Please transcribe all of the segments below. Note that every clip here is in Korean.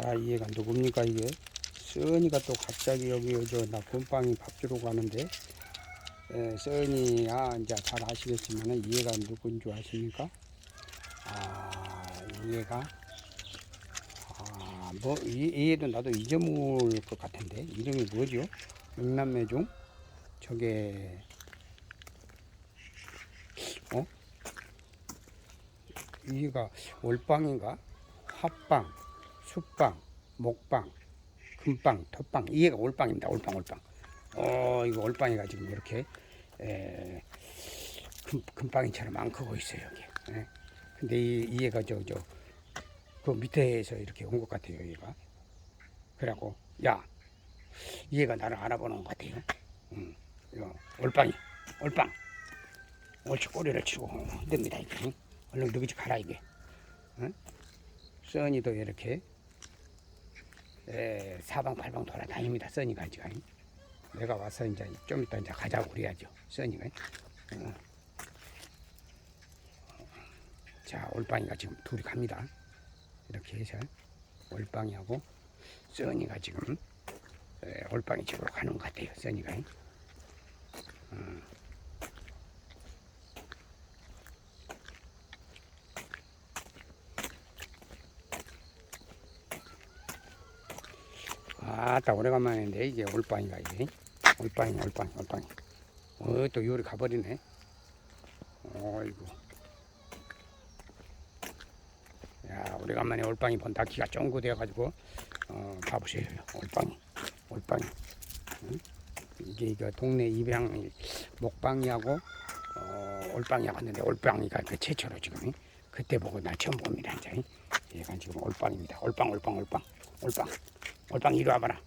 자, 얘가 누굽니까, 이게? 써니가 또 갑자기 여기, 저, 나 곰빵이 밥 주러 가는데, 에, 써니야, 이제 잘 아시겠지만, 얘가 누군 줄 아십니까? 아, 얘가, 아, 뭐, 얘, 얘도 나도 잊어먹을 것 같은데, 이름이 뭐죠? 육남매 중? 저게, 어? 얘가 올빵인가? 합빵, 숯빵, 목빵, 금빵, 텄빵. 이게가 올빵입니다. 올빵, 올빵. 어, 이거 올빵이가 지금 이렇게 에, 금, 금빵이처럼 안 크고 있어요 여기. 예. 근데 이, 얘가 저 저 그 밑에서 이렇게 온 것 같아요 얘가. 그래갖고 야, 얘가 나를 알아보는 것 같아요. 음, 이거 올빵이, 올빵. 옳지 꼬리를 치고 흔듭니다 이게. 얼른 누구지 가라 이게. 응? 써니도 이렇게 에, 사방팔방 돌아다닙니다. 써니가 지금 내가 와서 이제 좀 이따 이제 가자고 그래야죠. 써니가. 어. 자 올빵이가 지금 둘이 갑니다. 이렇게 해서 올빵이하고 써니가 지금 에, 올빵이 집으로 가는 것 같아요. 써니가. 어. 아따 오래간만인데 이게 올빵이가 이게? 올빵이 올빵이 올빵이. 어또 요리 가버리네. 어이구. 야 오래간만에 올빵이 본다 기가 쫑구 돼가지고 어 봐보세요. 올빵이 올빵이. 응? 이게 이거 동네 입양 목방이하고 어, 올빵이하고 왔는데 올빵이가 그 최초로 지금 그때 보고 나 처음 봅니다 이제. 얘가 지금 올빵입니다. 올빵 올빵 올빵 올빵 올빵 이리 와봐라.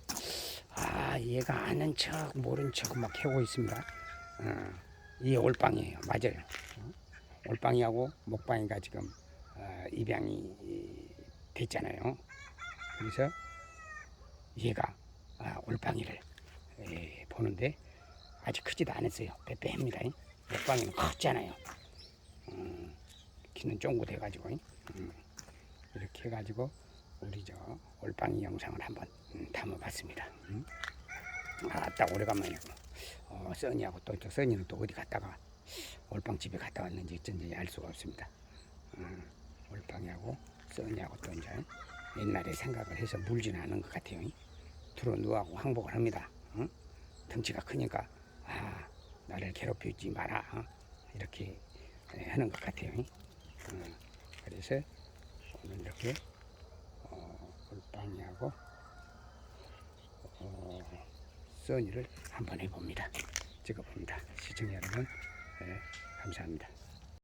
아, 얘가 아는 척, 모른 척 막 해오고 있습니다. 어, 이게 올빵이에요. 맞아요. 어? 올빵이하고 목빵이가 지금 어, 입양이 됐잖아요. 그래서 얘가 아, 올빵이를 에, 보는데 아직 크지도 않았어요. 빼빼합니다. 목빵이는 컸잖아요. 음, 키는 쫑구 돼가지고 음, 이렇게 해가지고 우리 저 올빵이 영상을 한번 음, 담아봤습니다. 음. 아딱 오래간만에 어, 써니하고 또, 또 써니는 또 어디 갔다가 올빵 집에 갔다 왔는지 어쩐지 알 수가 없습니다. 음, 올빵이하고 써니하고 또 이제 옛날에 생각을 해서 물지는 않은 것 같아요. 들어 누워하고 항복을 합니다. 응? 덩치가 크니까 아 나를 괴롭히지 마라 어? 이렇게 예, 하는 것 같아요. 음, 그래서 오늘 이렇게 올빵이하고 어, 써니를 한번 해봅니다. 찍어봅니다. 시청자 여러분, 네, 감사합니다.